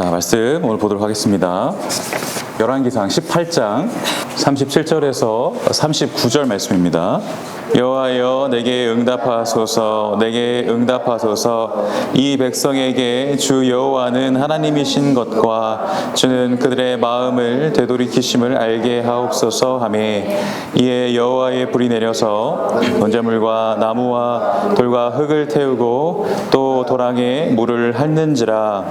자, 말씀 오늘 보도록 하겠습니다. 열왕기상 18장 37절에서 39절 말씀입니다. 여호와여 내게 응답하소서 내게 응답하소서 이 백성에게 주 여호와는 하나님이신 것과 주는 그들의 마음을 되돌이키심을 알게 하옵소서 하매 이에 여호와의 불이 내려서 번제물과 나무와 돌과 흙을 태우고 또 도랑에 물을 핥는지라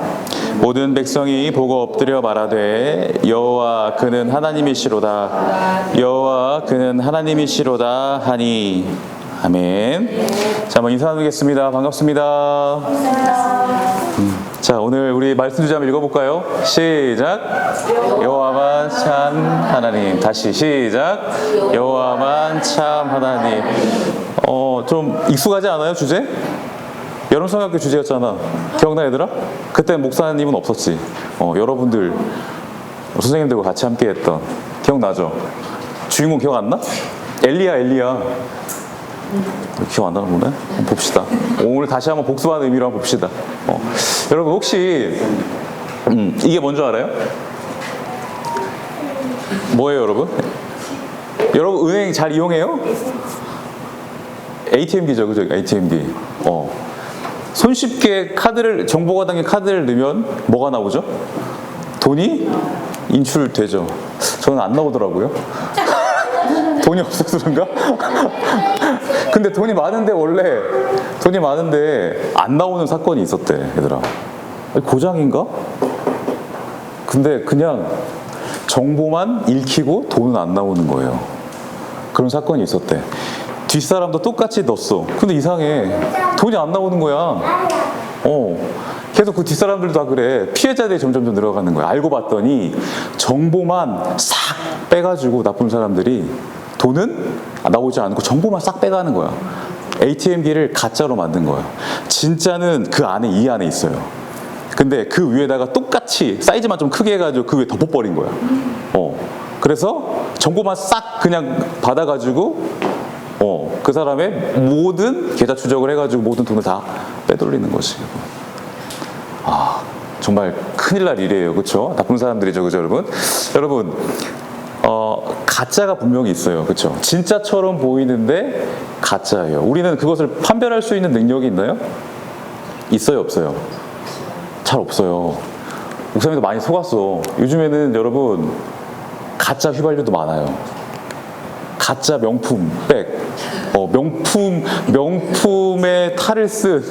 모든 백성이 보고 엎드려 말하되 여호와 그는 하나님이시로다 여호와 그는 하나님이시로다 하니 아멘. 자, 한번 인사 나누겠습니다. 반갑습니다. 음, 자, 오늘 우리 말씀 주제 한번 읽어볼까요? 시작. 여호와만 참 하나님. 다시 시작. 여호와만 참 하나님. 어, 좀 익숙하지 않아요, 주제? 여름 성학교 주제였잖아. 기억나 얘들아? 그때 목사님은 없었지. 어, 여러분들 선생님들과 같이 함께했던 기억나죠? 주인공 기억 안 나? 엘리야 엘리야. 기억 안 나는 보네. 한번 봅시다. 오늘 다시 한번 복습하는 의미로 한번 봅시다. 어. 여러분 혹시 음, 이게 뭔지 알아요? 뭐예요, 여러분? 여러분 은행 잘 이용해요? ATM기죠, 그죠? ATM기. 어. 손쉽게 카드를 정보가 담긴 카드를 넣으면 뭐가 나오죠? 돈이 인출되죠. 저는 안 나오더라고요. 돈이 없어서 그런가? 근데 돈이 많은데 원래 돈이 많은데 안 나오는 사건이 있었대, 얘들아. 고장인가? 근데 그냥 정보만 읽히고 돈은 안 나오는 거예요. 그런 사건이 있었대. 뒷사람도 똑같이 넣었어. 근데 이상해. 돈이 안 나오는 거야. 어. 계속 그 뒷사람들도 다 그래. 피해자들이 점점 더 늘어가는 거야. 알고 봤더니 정보만 싹 빼가지고 나쁜 사람들이 돈은 나오지 않고 정보만 싹 빼가는 거야. ATM기를 가짜로 만든 거야. 진짜는 그 안에 이 안에 있어요. 근데 그 위에다가 똑같이 사이즈만 좀 크게 해가지고 그 위에 덮어버린 거야. 어. 그래서 정보만 싹 그냥 받아가지고 어, 그 사람의 모든 계좌 추적을 해가지고 모든 돈을 다 빼돌리는 것이. 아, 정말 큰일 날 일이에요. 그렇죠? 나쁜 사람들이죠. 그죠, 여러분? 여러분, 어, 가짜가 분명히 있어요. 그렇죠? 진짜처럼 보이는데 가짜예요. 우리는 그것을 판별할 수 있는 능력이 있나요? 있어요, 없어요? 잘 없어요. 목사님도 많이 속았어. 요즘에는 여러분 가짜 휘발유도 많아요. 가짜 명품 백, 어, 명품 명품의 탈을 쓴,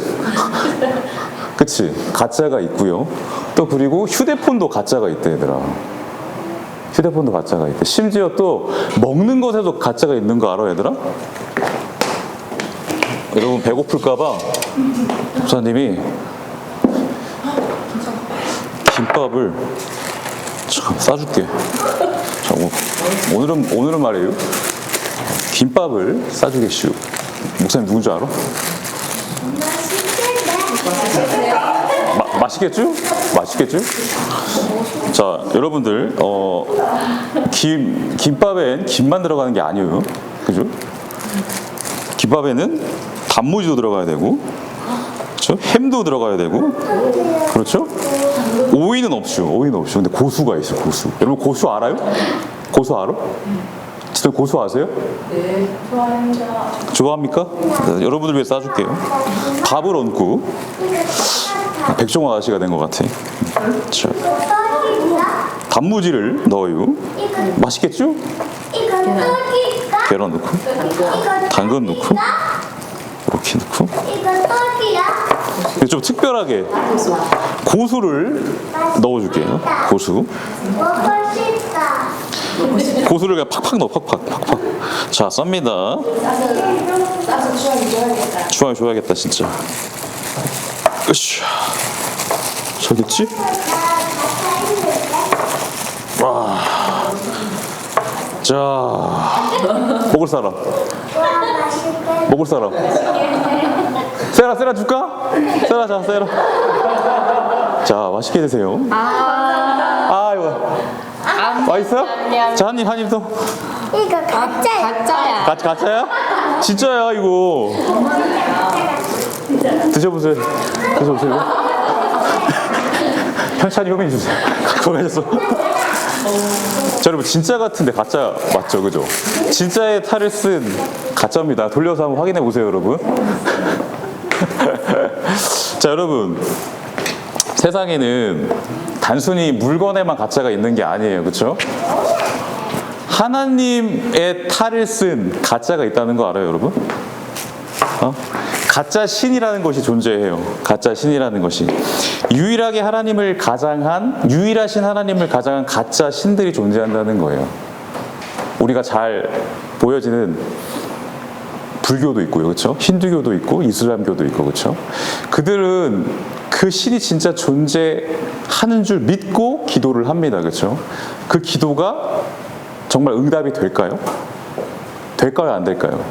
그치? 가짜가 있고요. 또 그리고 휴대폰도 가짜가 있대 얘들아. 휴대폰도 가짜가 있대. 심지어 또 먹는 것에도 가짜가 있는 거 알아 얘들아? 여러분 배고플까봐 목사님이 김밥을 참 싸줄게. 자, 오- 오늘은 오늘은 말이에요. 김밥을 싸주겠슈. 목사님 누군지 알아? 마, 맛있겠죠? 맛있겠죠? 자, 여러분들, 어, 김, 김밥엔 김만 들어가는 게 아니에요. 그죠? 김밥에는 단무지도 들어가야 되고, 그렇죠? 햄도 들어가야 되고, 그렇죠? 오이는 없죠. 오이는 없죠. 근데 고수가 있어, 고수. 여러분 고수 알아요? 고수 알아? 고수 아세요? 네, 좋아합니다. 좋아합니까? 네, 여러분들 위해 싸줄게요. 밥을 얹고 백종원 아저씨가 된 것 같아. 자, 단무지를 넣어요. 맛있겠죠? 계란 넣고, 당근 넣고, 이렇게 넣고. 떡이야? 좀 특별하게 고수를 넣어줄게요. 고수. 먹고 싶다. 고수를 그냥 팍팍 넣어, 팍팍, 팍팍. 자, 쌉니다. 추억이 좋아하겠다. 좋아요, 좋아야겠다, 진짜. 으쌰. 저겠지? 와. 자. 먹을 사람. 와. 먹을 사람. 세라, 세라 줄까? 세라, 자, 세라. 자, 맛있게 드세요. 아, 이거. 맛있어요? 자, 한 입, 한입 더. 이거 가짜야. 가짜야. 가, 가짜야? 진짜야, 이거. 드셔보세요. 드셔보세요. 현찬이 혐의해 주세요. 그거하셨어. 자, 여러분 진짜 같은데 가짜 맞죠, 그죠? 진짜의 탈을 쓴 가짜입니다. 돌려서 한번 확인해 보세요, 여러분. 자, 여러분 세상에는 단순히 물건에만 가짜가 있는 게 아니에요, 그렇죠? 하나님의 탈을 쓴 가짜가 있다는 거 알아요, 여러분? 어? 가짜 신이라는 것이 존재해요. 가짜 신이라는 것이 유일하게 하나님을 가장한 유일하신 하나님을 가장한 가짜 신들이 존재한다는 거예요. 우리가 잘 보여지는 불교도 있고요, 그렇죠? 힌두교도 있고 이슬람교도 있고, 그렇죠? 그들은 그 신이 진짜 존재하는 줄 믿고 기도를 합니다, 그렇죠? 그 기도가 정말 응답이 될까요? 될까요, 안 될까요?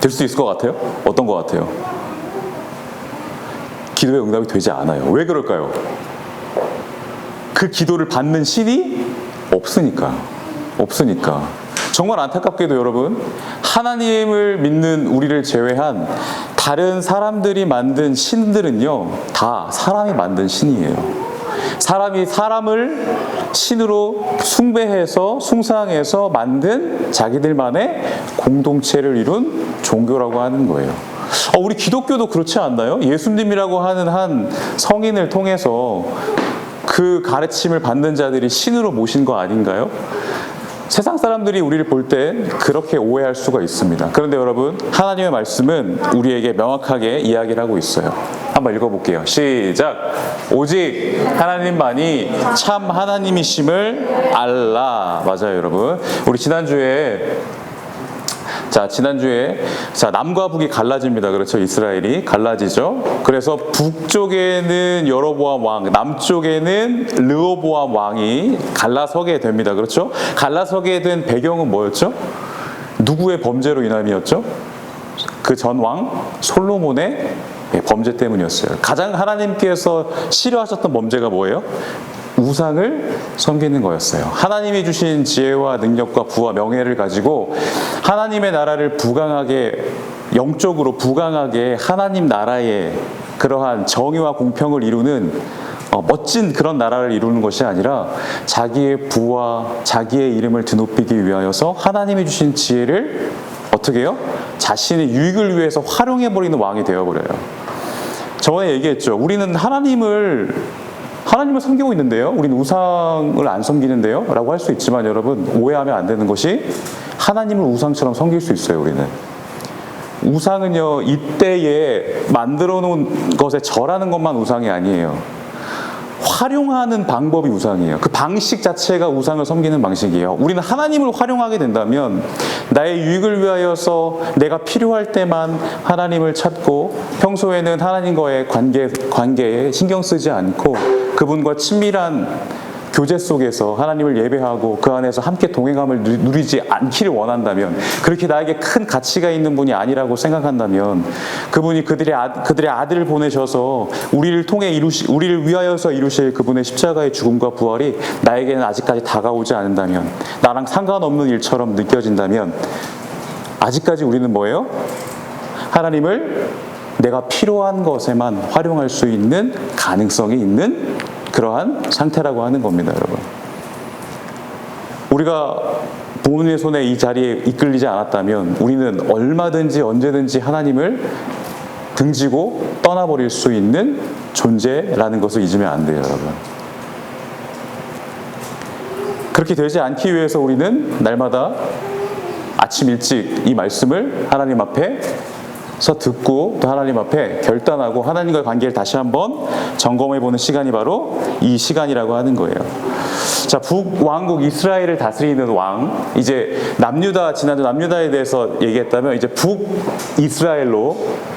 될 수 있을 것 같아요? 어떤 것 같아요? 기도의 응답이 되지 않아요. 왜 그럴까요? 그 기도를 받는 신이 없으니까. 없으니까. 정말 안타깝게도 여러분, 하나님을 믿는 우리를 제외한 다른 사람들이 만든 신들은요, 다 사람이 만든 신이에요. 사람이 사람을 신으로 숭배해서 숭상해서 만든 자기들만의 공동체를 이룬 종교라고 하는 거예요. 어, 우리 기독교도 그렇지 않나요? 예수님이라고 하는 한 성인을 통해서 그 가르침을 받는 자들이 신으로 모신 거 아닌가요? 세상 사람들이 우리를 볼 때 그렇게 오해할 수가 있습니다. 그런데 여러분, 하나님의 말씀은 우리에게 명확하게 이야기를 하고 있어요. 한번 읽어볼게요. 시작. 오직 하나님만이 참 하나님이심을 알라. 맞아요, 여러분. 우리 지난주에 자, 지난주에 자, 남과 북이 갈라집니다. 그렇죠? 이스라엘이 갈라지죠. 그래서 북쪽에는 여로보암 왕, 남쪽에는 르호보암 왕이 갈라서게 됩니다. 그렇죠? 갈라서게 된 배경은 뭐였죠? 누구의 범죄로 인함이었죠? 그 전 왕 솔로몬의 범죄 때문이었어요. 가장 하나님께서 싫어하셨던 범죄가 뭐예요? 우상을 섬기는 거였어요. 하나님이 주신 지혜와 능력과 부와 명예를 가지고 하나님의 나라를 부강하게 영적으로 부강하게 하나님 나라의 그러한 정의와 공평을 이루는 어, 멋진 그런 나라를 이루는 것이 아니라 자기의 부와 자기의 이름을 드높이기 위하여서 하나님이 주신 지혜를 어떻게 해요? 자신의 유익을 위해서 활용해버리는 왕이 되어버려요. 저번에 얘기했죠. 우리는 하나님을 하나님을 섬기고 있는데요. 우리는 우상을 안 섬기는데요. 라고 할 수 있지만 여러분 오해하면 안 되는 것이 하나님을 우상처럼 섬길 수 있어요. 우리는. 우상은요 이때에 만들어 놓은 것에 절하는 것만 우상이 아니에요. 활용하는 방법이 우상이에요. 그 방식 자체가 우상을 섬기는 방식이에요. 우리는 하나님을 활용하게 된다면 나의 유익을 위하여서 내가 필요할 때만 하나님을 찾고 평소에는 하나님과의 관계 관계에 신경 쓰지 않고 그분과 친밀한 교제 속에서 하나님을 예배하고 그 안에서 함께 동행함을 누- 누리지 않기를 원한다면 그렇게 나에게 큰 가치가 있는 분이 아니라고 생각한다면 그분이 그들의 아, 그들의 아들을 보내셔서 우리를 통해 이루시 우리를 위하여서 이루실 그분의 십자가의 죽음과 부활이 나에게는 아직까지 다가오지 않는다면 나랑 상관없는 일처럼 느껴진다면 아직까지 우리는 뭐예요? 하나님을 내가 필요한 것에만 활용할 수 있는 가능성이 있는 그러한 상태라고 하는 겁니다, 여러분. 우리가 부모님의 손에 이 자리에 이끌리지 않았다면 우리는 얼마든지 언제든지 하나님을 등지고 떠나버릴 수 있는 존재라는 것을 잊으면 안 돼요, 여러분. 그렇게 되지 않기 위해서 우리는 날마다 아침 일찍 이 말씀을 하나님 앞에 서 듣고 또 하나님 앞에 결단하고 하나님과의 관계를 다시 한번 점검해 보는 시간이 바로 이 시간이라고 하는 거예요. 자, 북왕국 이스라엘을 다스리는 왕, 이제 남유다, 지난주 남유다에 대해서 얘기했다면 이제 북이스라엘로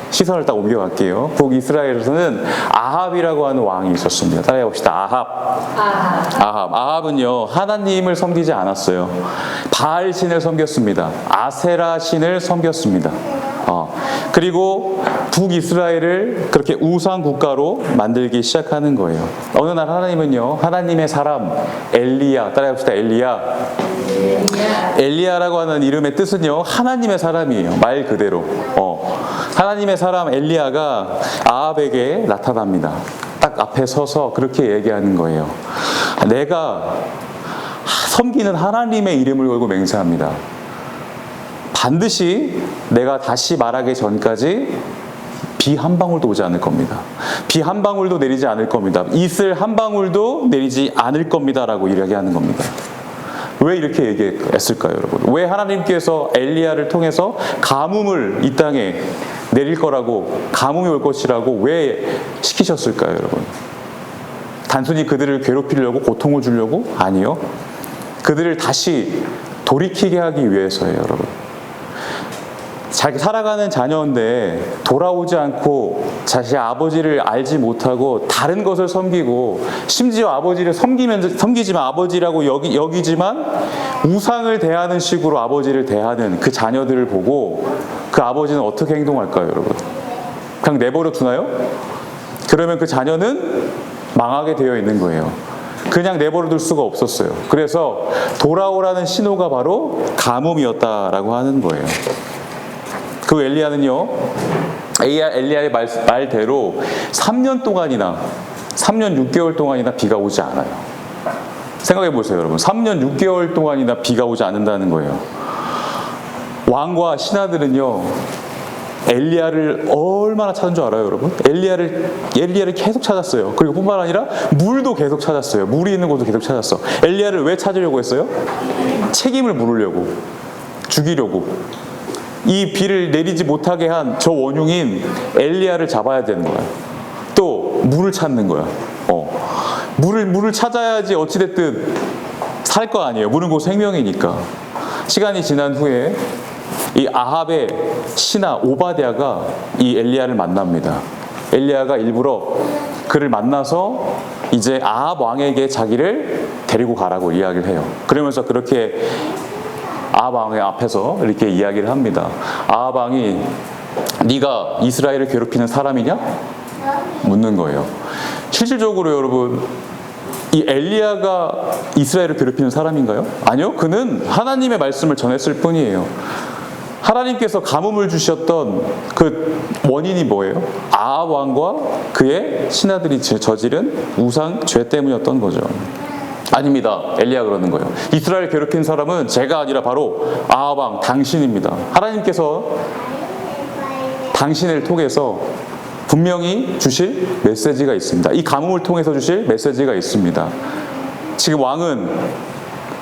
시선을 딱 옮겨갈게요. 북이스라엘에서는 아합이라고 하는 왕이 있었습니다. 따라해 봅시다. 아합. 아합. 아합은요, 하나님을 섬기지 않았어요. 바알 신을 섬겼습니다. 아세라 신을 섬겼습니다. 어, 그리고 북이스라엘을 그렇게 우상 국가로 만들기 시작하는 거예요. 어느 날 하나님은요, 하나님의 사람 엘리야, 따라해봅시다. 엘리야. 엘리야라고 하는 이름의 뜻은요, 하나님의 사람이에요. 말 그대로. 어, 하나님의 사람 엘리야가 아합에게 나타납니다. 딱 앞에 서서 그렇게 얘기하는 거예요. 내가 섬기는 하나님의 이름을 걸고 맹세합니다. 반드시 내가 다시 말하기 전까지 비 한 방울도 오지 않을 겁니다. 비 한 방울도 내리지 않을 겁니다. 이슬 한 방울도 내리지 않을 겁니다라고 이야기하는 겁니다. 왜 이렇게 얘기했을까요, 여러분? 왜 하나님께서 엘리야를 통해서 가뭄을 이 땅에 내릴 거라고 가뭄이 올 것이라고 왜 시키셨을까요, 여러분? 단순히 그들을 괴롭히려고 고통을 주려고 아니요. 그들을 다시 돌이키게 하기 위해서예요, 여러분. 자기 살아가는 자녀인데 돌아오지 않고 자신의 아버지를 알지 못하고 다른 것을 섬기고 심지어 아버지를 섬기면 섬기지만 아버지라고 여기 여기지만 우상을 대하는 식으로 아버지를 대하는 그 자녀들을 보고 그 아버지는 어떻게 행동할까요, 여러분? 그냥 내버려 두나요? 그러면 그 자녀는 망하게 되어 있는 거예요. 그냥 내버려 둘 수가 없었어요. 그래서 돌아오라는 신호가 바로 가뭄이었다라고 하는 거예요. 그 엘리야는요, 엘리야, 엘리야의 말, 말대로 3년 동안이나, 3년 6개월 동안이나 비가 오지 않아요. 생각해 보세요, 여러분. 3년 6개월 동안이나 비가 오지 않는다는 거예요. 왕과 신하들은요, 엘리야를 얼마나 찾은 줄 알아요, 여러분? 엘리야를 엘리야를 계속 찾았어요. 그리고 뿐만 아니라 물도 계속 찾았어요. 물이 있는 곳도 계속 찾았어. 엘리야를 왜 찾으려고 했어요? 책임을 물으려고, 죽이려고. 이 비를 내리지 못하게 한 저 원흉인 엘리야를 잡아야 되는 거야. 또 물을 찾는 거야. 어. 물을 물을 찾아야지 어찌 됐든 살 거 아니에요. 물은 곧 생명이니까. 시간이 지난 후에 이 아합의 신하 오바댜가 이 엘리야를 만납니다. 엘리야가 일부러 그를 만나서 이제 아합 왕에게 자기를 데리고 가라고 이야기를 해요. 그러면서 그렇게 아합 왕의 앞에서 이렇게 이야기를 합니다. 아합 왕이 네가 이스라엘을 괴롭히는 사람이냐? 묻는 거예요. 실질적으로 여러분 이 엘리야가 이스라엘을 괴롭히는 사람인가요? 아니요. 그는 하나님의 말씀을 전했을 뿐이에요. 하나님께서 가뭄을 주셨던 그 원인이 뭐예요? 아합 왕과 그의 신하들이 저지른 우상 죄 때문이었던 거죠. 아닙니다. 엘리야 그러는 거예요. 이스라엘 괴롭힌 사람은 제가 아니라 바로 왕 당신입니다. 하나님께서 당신을 통해서 분명히 주실 메시지가 있습니다. 이 가뭄을 통해서 주실 메시지가 있습니다. 지금 왕은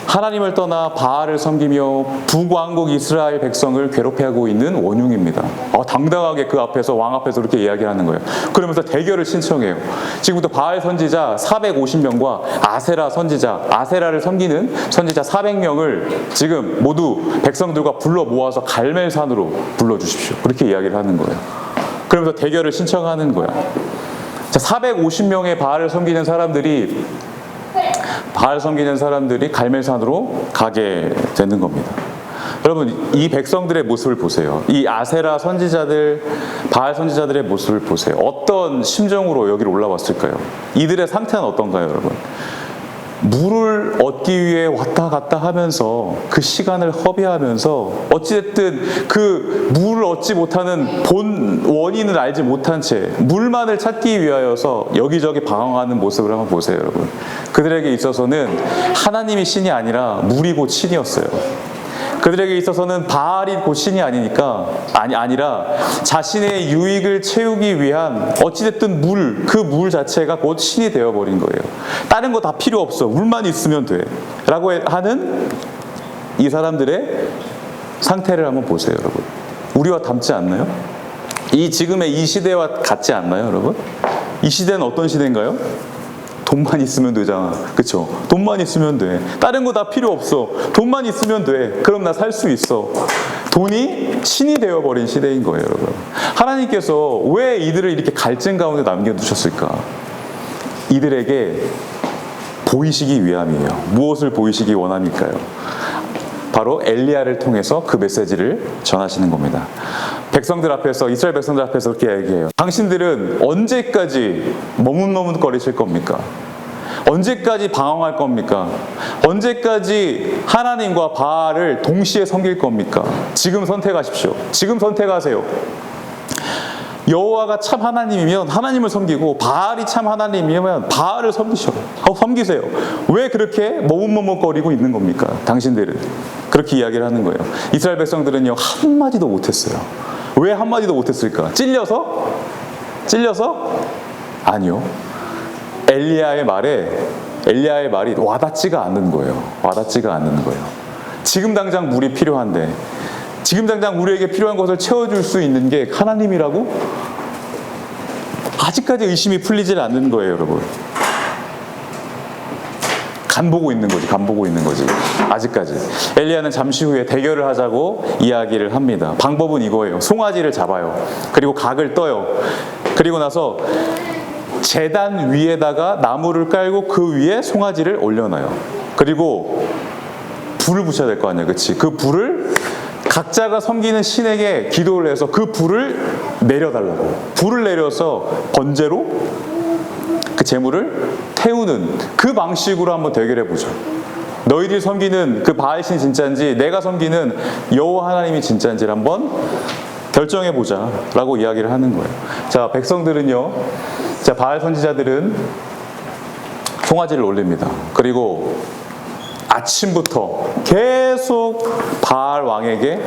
하나님을 떠나 바알을 섬기며 북왕국 이스라엘 백성을 괴롭히고 있는 원흉입니다. 어, 당당하게 그 앞에서 왕 앞에서 이렇게 이야기하는 거예요. 그러면서 대결을 신청해요. 지금부터 바알 선지자 450명과 아세라 선지자, 아세라를 섬기는 선지자 400명을 지금 모두 백성들과 불러 모아서 갈멜산으로 불러 주십시오. 그렇게 이야기를 하는 거예요. 그러면서 대결을 신청하는 거야. 자, 450명의 바알을 섬기는 사람들이 바알 섬기는 사람들이 갈멜산으로 가게 되는 겁니다. 여러분 이 백성들의 모습을 보세요. 이 아세라 선지자들, 바알 선지자들의 모습을 보세요. 어떤 심정으로 여기로 올라왔을까요? 이들의 상태는 어떤가요, 여러분? 물을 얻기 위해 왔다 갔다 하면서 그 시간을 허비하면서 어찌됐든 그 물을 얻지 못하는 본 원인을 알지 못한 채 물만을 찾기 위하여서 여기저기 방황하는 모습을 한번 보세요, 여러분. 그들에게 있어서는 하나님이 신이 아니라 물이 곧 신이었어요. 그들에게 있어서는 바알이 곧 신이 아니니까 아니 아니라 자신의 유익을 채우기 위한 어찌됐든 물 그 물 자체가 곧 신이 되어 버린 거예요. 다른 거 다 필요 없어. 물만 있으면 돼라고 하는 이 사람들의 상태를 한번 보세요, 여러분. 우리와 닮지 않나요? 이 지금의 이 시대와 같지 않나요, 여러분? 이 시대는 어떤 시대인가요? 돈만 있으면 되잖아. 그쵸? 돈만 있으면 돼. 다른 거 다 필요 없어. 돈만 있으면 돼. 그럼 나 살 수 있어. 돈이 신이 되어버린 시대인 거예요, 여러분. 하나님께서 왜 이들을 이렇게 갈증 가운데 남겨두셨을까? 이들에게 보이시기 위함이에요. 무엇을 보이시기 원합니까요? 바로 엘리야를 통해서 그 메시지를 전하시는 겁니다. 백성들 앞에서 이스라엘 백성들 앞에서 그렇게 얘기해요. 당신들은 언제까지 머뭇머뭇거리실 겁니까? 언제까지 방황할 겁니까? 언제까지 하나님과 바알을 동시에 섬길 겁니까? 지금 선택하십시오. 지금 선택하세요. 여호와가 참 하나님이면 하나님을 섬기고 바알이 참 하나님이면 바알을 섬기셔. 어, 섬기세요. 왜 그렇게 머뭇머뭇거리고 있는 겁니까? 당신들은 그렇게 이야기를 하는 거예요. 이스라엘 백성들은요 한 마디도 못했어요. 왜 한 마디도 못했을까? 찔려서? 찔려서? 아니요. 엘리야의 말에 엘리야의 말이 와닿지가 않는 거예요. 와닿지가 않는 거예요. 지금 당장 물이 필요한데 지금 당장 우리에게 필요한 것을 채워줄 수 있는 게 하나님이라고? 아직까지 의심이 풀리질 않는 거예요, 여러분. 간 보고 있는 거지, 간 보고 있는 거지. 아직까지. 엘리야는 잠시 후에 대결을 하자고 이야기를 합니다. 방법은 이거예요. 송아지를 잡아요. 그리고 각을 떠요. 그리고 나서 재단 위에다가 나무를 깔고 그 위에 송아지를 올려놔요. 그리고 불을 붙여야 될 거 아니야, 그치? 그 불을 각자가 섬기는 신에게 기도를 해서 그 불을 내려달라고. 불을 내려서 번제로 그 재물을 태우는 그 방식으로 한번 대결해 보죠. 너희들이 섬기는 그 바알신 진짜인지 내가 섬기는 여호와 하나님이 진짜인지를 한번 결정해 보자라고 이야기를 하는 거예요. 자, 백성들은요. 자, 바알 선지자들은 송아지를 올립니다. 그리고 아침부터 계속 바알 왕에게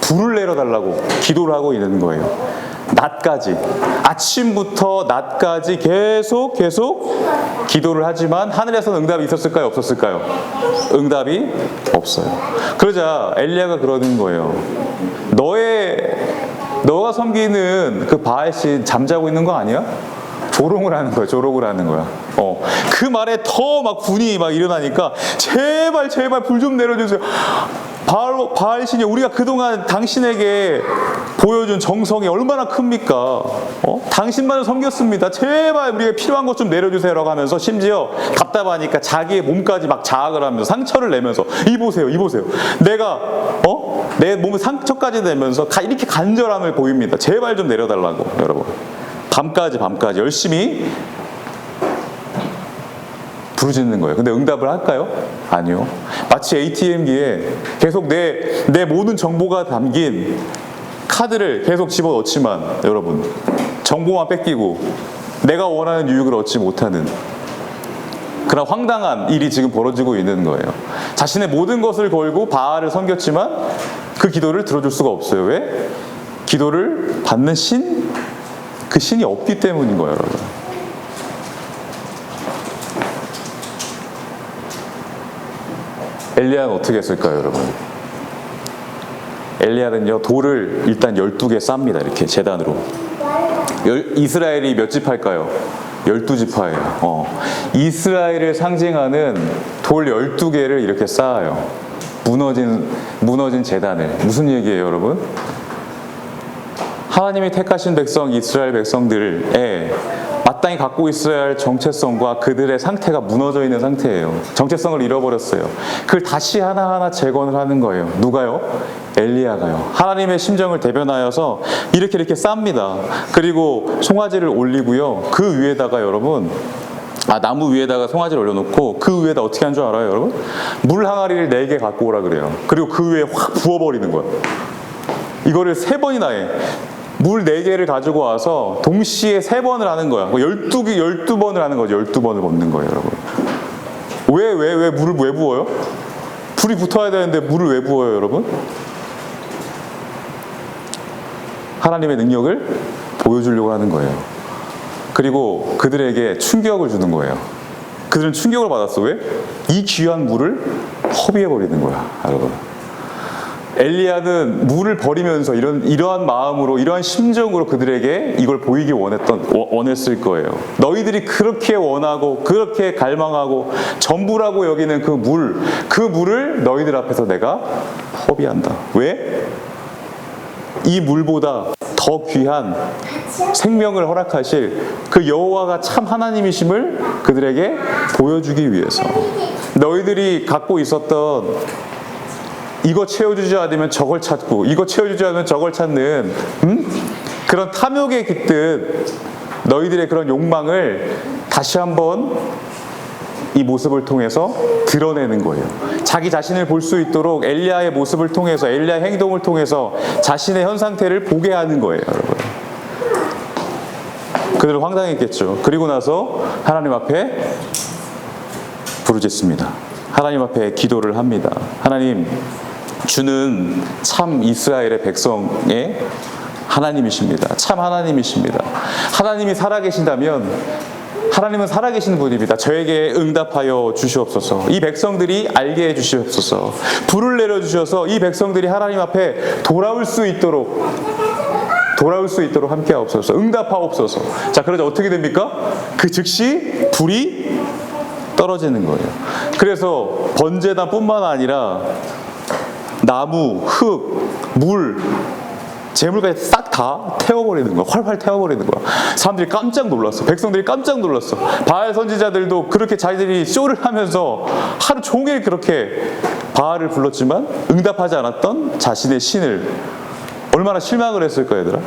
불을 내려달라고 기도를 하고 있는 거예요. 낮까지 아침부터 낮까지 계속 계속 기도를 하지만 하늘에서는 응답이 있었을까요 없었을까요? 응답이 없어요. 그러자 엘리야가 그러는 거예요. 너의 너가 섬기는 그 바알 신 잠자고 있는 거 아니야? 조롱을 하는 거야, 조롱을 하는 거야. 어. 그 말에 더 막 분이 막 일어나니까 제발 제발 불 좀 내려주세요. 바알, 바알 신이 우리가 그동안 당신에게 보여준 정성이 얼마나 큽니까? 어? 당신만을 섬겼습니다. 제발 우리가 필요한 것 좀 내려주세요라고 하면서 심지어 답답하니까 자기의 몸까지 막 자학을 하면서 상처를 내면서 이 보세요, 이 보세요. 내가 어? 내 몸에 상처까지 내면서 가- 이렇게 간절함을 보입니다. 제발 좀 내려달라고 여러분. 밤까지 밤까지 열심히 부르짖는 거예요. 근데 응답을 할까요? 아니요. 마치 ATM기에 계속 내, 내 모든 정보가 담긴 카드를 계속 집어 넣지만 여러분 정보만 뺏기고 내가 원하는 유익을 얻지 못하는 그런 황당한 일이 지금 벌어지고 있는 거예요. 자신의 모든 것을 걸고 바알을 섬겼지만 그 기도를 들어줄 수가 없어요. 왜? 기도를 받는 신, 그 신이 없기 때문인 거예요, 여러분. 엘리야는 어떻게 했을까요, 여러분? 엘리야는요, 돌을 일단 12개 쌉니다, 이렇게 재단으로. 열- 이스라엘이 몇 지파일까요? 12지파예요. 어. 이스라엘을 상징하는 돌 12개를 이렇게 쌓아요. 무너진, 무너진 재단을. 무슨 얘기예요, 여러분? 하나님이 택하신 백성, 이스라엘 백성들의 마땅히 갖고 있어야 할 정체성과 그들의 상태가 무너져 있는 상태예요. 정체성을 잃어버렸어요. 그걸 다시 하나하나 재건을 하는 거예요. 누가요? 엘리야가요. 하나님의 심정을 대변하여서 이렇게 이렇게 쌉니다. 그리고 송아지를 올리고요. 그 위에다가 여러분 아, 나무 위에다가 송아지를 올려놓고 그 위에다 어떻게 한 줄 알아요, 여러분? 물 항아리를 네 개 갖고 오라 그래요. 그리고 그 위에 확 부어버리는 거예요. 이거를 세 번이나 해. 물네 개를 가지고 와서 동시에 세 번을 하는 거야. 열두 개, 열두 번을 하는 거죠. 열두 번을 먹는 거예요, 여러분. 왜, 왜, 왜 물을 왜 부어요? 불이 붙어야 되는데 물을 왜 부어요, 여러분? 하나님의 능력을 보여주려고 하는 거예요. 그리고 그들에게 충격을 주는 거예요. 그들은 충격을 받았어. 왜? 이 귀한 물을 허비해버리는 거야, 여러분. 엘리야는 물을 버리면서 이런 이러한 마음으로 이러한 심정으로 그들에게 이걸 보이기 원했던 원- 원했을 거예요. 너희들이 그렇게 원하고 그렇게 갈망하고 전부라고 여기는 그 물, 그 물을 너희들 앞에서 내가 허비한다. 왜? 이 물보다 더 귀한 생명을 허락하실 그 여호와가 참 하나님이심을 그들에게 보여주기 위해서 너희들이 갖고 있었던 이거 채워주지 않으면 저걸 찾고 이거 채워주지 않으면 저걸 찾는 음? 그런 탐욕에 깃든 너희들의 그런 욕망을 다시 한번 이 모습을 통해서 드러내는 거예요. 자기 자신을 볼 수 있도록 엘리야의 모습을 통해서 엘리야의 행동을 통해서 자신의 현 상태를 보게 하는 거예요, 여러분. 그들은 황당했겠죠. 그리고 나서 하나님 앞에 부르짖습니다. 하나님 앞에 기도를 합니다. 하나님, 주는 참 이스라엘의 백성의 하나님이십니다. 참 하나님이십니다. 하나님이 살아계신다면 하나님은 살아계신 분입니다. 저에게 응답하여 주시옵소서. 이 백성들이 알게 해 주시옵소서. 불을 내려 주셔서 이 백성들이 하나님 앞에 돌아올 수 있도록 돌아올 수 있도록 함께 하옵소서. 응답하옵소서. 자, 그러자 어떻게 됩니까? 그 즉시 불이 떨어지는 거예요. 그래서 번제단뿐만 아니라 나무, 흙, 물, 재물까지 싹 다 태워버리는 거야. 활활 태워버리는 거야. 사람들이 깜짝 놀랐어. 백성들이 깜짝 놀랐어. 바알 선지자들도 그렇게 자기들이 쇼를 하면서 하루 종일 그렇게 바알을 불렀지만 응답하지 않았던 자신의 신을 얼마나 실망을 했을까 얘들아.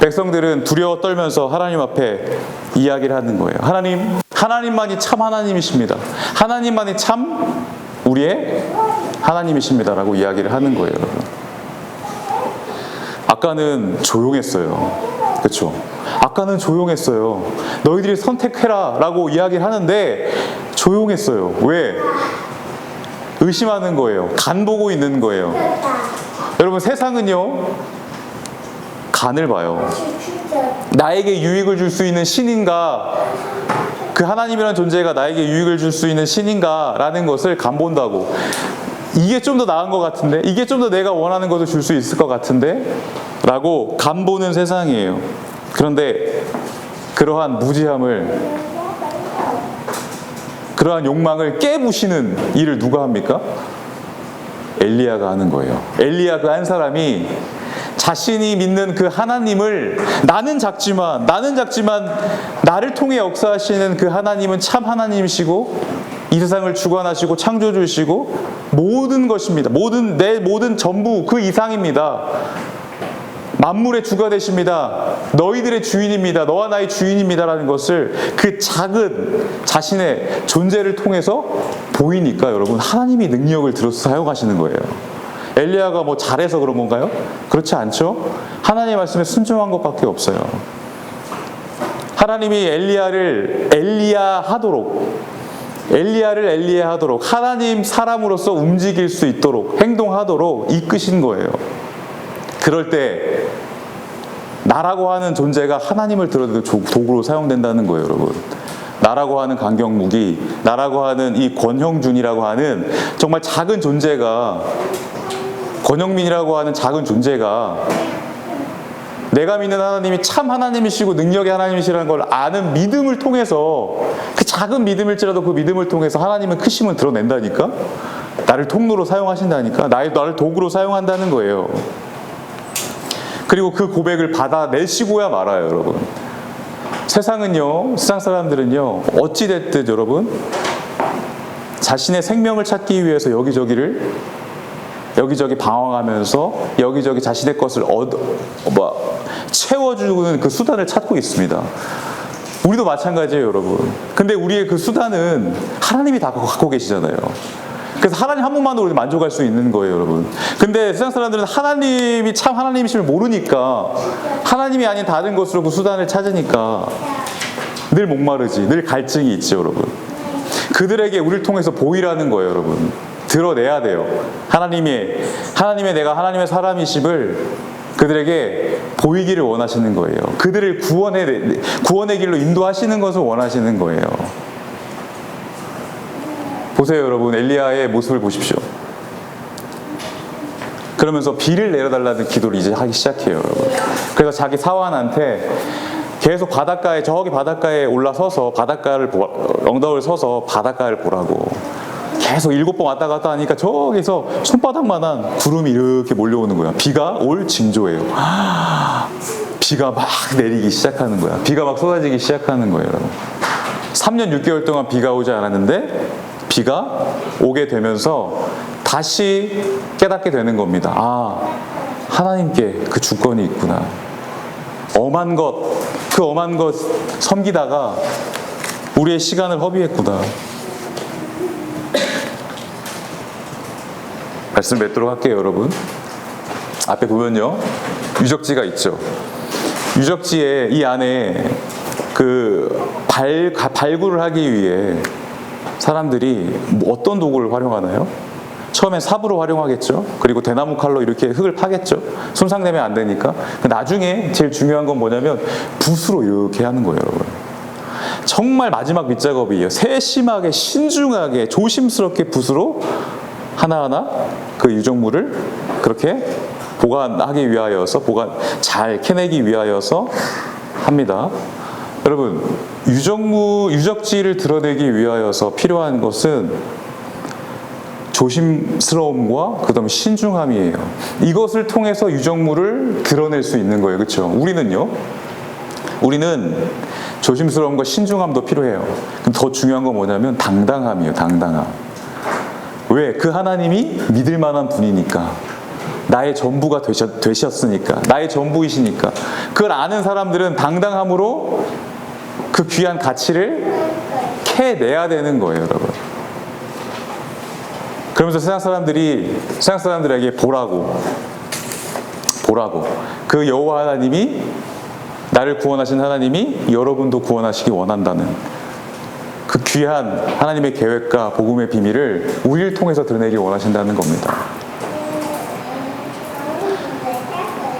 백성들은 두려워 떨면서 하나님 앞에 이야기를 하는 거예요. 하나님, 하나님만이 참 하나님이십니다. 하나님만이 참 우리의 하나님이십니다라고 이야기를 하는 거예요, 여러분. 아까는 조용했어요. 그렇죠? 아까는 조용했어요. 너희들이 선택해라라고 이야기를 하는데 조용했어요. 왜? 의심하는 거예요. 간 보고 있는 거예요. 여러분 세상은요 간을 봐요. 나에게 유익을 줄 수 있는 신인가 그 하나님이라는 존재가 나에게 유익을 줄 수 있는 신인가라는 것을 간 본다고 이게 좀 더 나은 것 같은데 이게 좀 더 내가 원하는 것을 줄 수 있을 것 같은데 라고 간 보는 세상이에요 그런데 그러한 무지함을 그러한 욕망을 깨부시는 일을 누가 합니까? 엘리야가 하는 거예요. 엘리야 그 한 사람이 자신이 믿는 그 하나님을 나는 작지만 나는 작지만 나를 통해 역사하시는 그 하나님은 참 하나님이시고 이 세상을 주관하시고 창조주시고 모든 것입니다. 모든 내 모든 전부 그 이상입니다. 만물의 주가 되십니다. 너희들의 주인입니다. 너와 나의 주인입니다라는 것을 그 작은 자신의 존재를 통해서 보이니까 여러분 하나님이 능력을 들어서 사용하시는 거예요. 엘리야가 뭐 잘해서 그런 건가요? 그렇지 않죠. 하나님의 말씀에 순종한 것밖에 없어요. 하나님이 엘리야를 엘리야 하도록 엘리야를 엘리야 하도록 하나님 사람으로서 움직일 수 있도록 행동하도록 이끄신 거예요. 그럴 때 나라고 하는 존재가 하나님을 들어도 도구로 사용된다는 거예요, 여러분. 나라고 하는 강경무기, 나라고 하는 이 권형준이라고 하는 정말 작은 존재가 권영민이라고 하는 작은 존재가 내가 믿는 하나님이 참 하나님이시고 능력의 하나님이시라는 걸 아는 믿음을 통해서 그 작은 믿음일지라도 그 믿음을 통해서 하나님은 크심을 드러낸다니까? 나를 통로로 사용하신다니까? 나의, 나를 도구로 사용한다는 거예요. 그리고 그 고백을 받아내시고야 말아요, 여러분. 세상은요, 세상 사람들은요, 어찌됐든 여러분, 자신의 생명을 찾기 위해서 여기저기를 여기저기 방황하면서 여기저기 자신의 것을 얻, 뭐, 채워주는 그 수단을 찾고 있습니다. 우리도 마찬가지예요, 여러분. 근데 우리의 그 수단은 하나님이 다 갖고 계시잖아요. 그래서 하나님 한 분만으로 우리 만족할 수 있는 거예요, 여러분. 근데 세상 사람들은 하나님이 참 하나님이심을 모르니까 하나님이 아닌 다른 것으로 그 수단을 찾으니까 늘 목마르지, 늘 갈증이 있지, 여러분. 그들에게 우리를 통해서 보이라는 거예요, 여러분. 드러내야 돼요. 하나님의 하나님의 내가 하나님의 사람이심을 그들에게 보이기를 원하시는 거예요. 그들을 구원의 구원의 길로 인도하시는 것을 원하시는 거예요. 보세요, 여러분. 엘리야의 모습을 보십시오. 그러면서 비를 내려달라는 기도를 이제 하기 시작해요, 여러분. 그래서 자기 사환한테 계속 바닷가에 저기 바닷가에 올라서서 바닷가를 보, 엉덩이를 서서 바닷가를 보라고 계속 일곱 번 왔다 갔다 하니까 저기서 손바닥만한 구름이 이렇게 몰려오는 거야. 비가 올 징조예요. 비가 막 내리기 시작하는 거야. 비가 막 쏟아지기 시작하는 거예요, 여러분. 3년 6개월 동안 비가 오지 않았는데 비가 오게 되면서 다시 깨닫게 되는 겁니다. 아, 하나님께 그 주권이 있구나. 엄한 것, 그 엄한 것 섬기다가 우리의 시간을 허비했구나. 말씀 맺도록 할게요, 여러분. 앞에 보면요. 유적지가 있죠. 유적지에 이 안에 그 발, 가- 발굴을 하기 위해 사람들이 뭐 어떤 도구를 활용하나요? 처음엔 삽으로 활용하겠죠. 그리고 대나무 칼로 이렇게 흙을 파겠죠. 손상되면 안 되니까. 그 나중에 제일 중요한 건 뭐냐면 붓으로 이렇게 하는 거예요, 여러분. 정말 마지막 밑작업이에요. 세심하게, 신중하게, 조심스럽게 붓으로 하나하나 그 유적물을 그렇게 보관하기 위하여서, 보관, 잘 캐내기 위하여서 합니다. 여러분, 유적물, 유적지를 드러내기 위하여서 필요한 것은 조심스러움과 그다음에 신중함이에요. 이것을 통해서 유적물을 드러낼 수 있는 거예요. 그렇죠? 우리는요. 우리는 조심스러움과 신중함도 필요해요. 더 중요한 건 뭐냐면 당당함이에요. 당당함. 왜? 그 하나님이 믿을 만한 분이니까. 나의 전부가 되셨, 되셨으니까. 나의 전부이시니까. 그걸 아는 사람들은 당당함으로 그 귀한 가치를 캐내야 되는 거예요, 여러분. 그러면서 세상 사람들이 세상 사람들에게 보라고 보라고 그 여호와 하나님이 나를 구원하신 하나님이 여러분도 구원하시기 원한다는 그 귀한 하나님의 계획과 복음의 비밀을 우리를 통해서 드러내기 원하신다는 겁니다.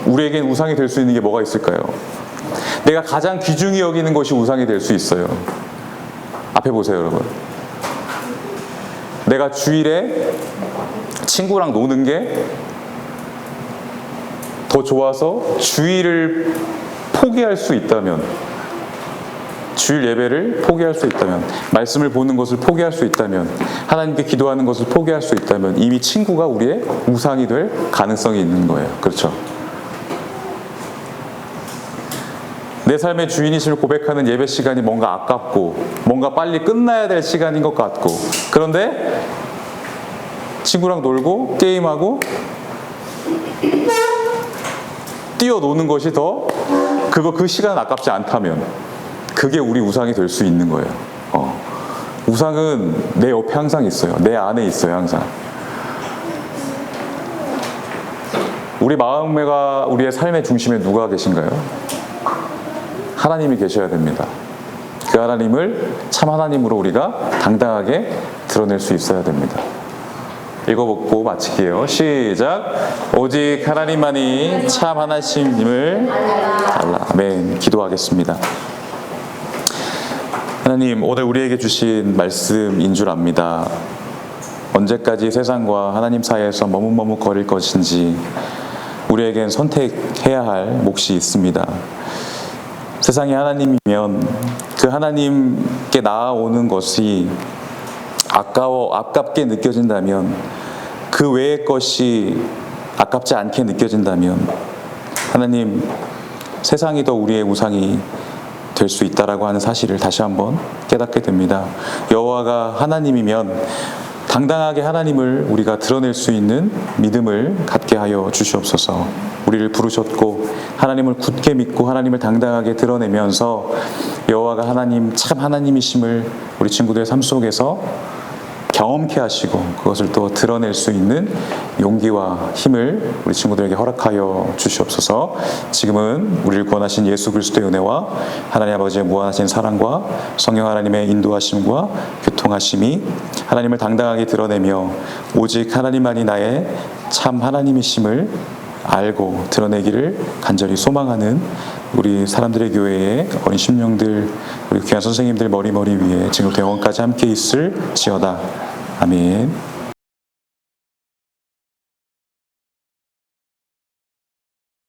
우리에겐 우상이 될 수 있는 게 뭐가 있을까요? 내가 가장 귀중히 여기는 것이 우상이 될 수 있어요. 앞에 보세요, 여러분. 내가 주일에 친구랑 노는 게 더 좋아서 주일을 포기할 수 있다면, 주일 예배를 포기할 수 있다면, 말씀을 보는 것을 포기할 수 있다면, 하나님께 기도하는 것을 포기할 수 있다면, 이미 친구가 우리의 우상이 될 가능성이 있는 거예요. 그렇죠? 내 삶의 주인이심을 고백하는 예배 시간이 뭔가 아깝고 뭔가 빨리 끝나야 될 시간인 것 같고 그런데 친구랑 놀고 게임하고 뛰어노는 것이 더 그거 그 시간 아깝지 않다면 그게 우리 우상이 될 수 있는 거예요. 어. 우상은 내 옆에 항상 있어요. 내 안에 있어요, 항상. 우리 마음과 우리의 삶의 중심에 누가 계신가요? 하나님이 계셔야 됩니다. 그 하나님을 참 하나님으로 우리가 당당하게 드러낼 수 있어야 됩니다. 읽어보고 마칠게요. 시작. 오직 하나님만이 참 하나님을 알라. 아멘. 기도하겠습니다. 하나님, 오늘 우리에게 주신 말씀인 줄 압니다. 언제까지 세상과 하나님 사이에서 머뭇머뭇 거릴 것인지 우리에겐 선택해야 할 몫이 있습니다. 세상이 하나님이면 그 하나님께 나아오는 것이 아까워 아깝게 느껴진다면 그 외의 것이 아깝지 않게 느껴진다면 하나님 세상이 더 우리의 우상이 될 수 있다라고 하는 사실을 다시 한번 깨닫게 됩니다. 여호와가 하나님이면 당당하게 하나님을 우리가 드러낼 수 있는 믿음을 갖게 하여 주시옵소서. 우리를 부르셨고 하나님을 굳게 믿고 하나님을 당당하게 드러내면서 여호와가 하나님 참 하나님이심을 우리 친구들의 삶 속에서 경험케 하시고 그것을 또 드러낼 수 있는 용기와 힘을 우리 친구들에게 허락하여 주시옵소서. 지금은 우리를 구원하신 예수 그리스도의 은혜와 하나님 아버지의 무한하신 사랑과 성령 하나님의 인도하심과 교통하심이 하나님을 당당하게 드러내며 오직 하나님만이 나의 참 하나님이심을 알고 드러내기를 간절히 소망하는 우리 사람들의 교회의 어린 심령들, 우리 귀한 선생님들 머리머리 위에 지금부터 영원까지 함께 있을 지어다. 아멘.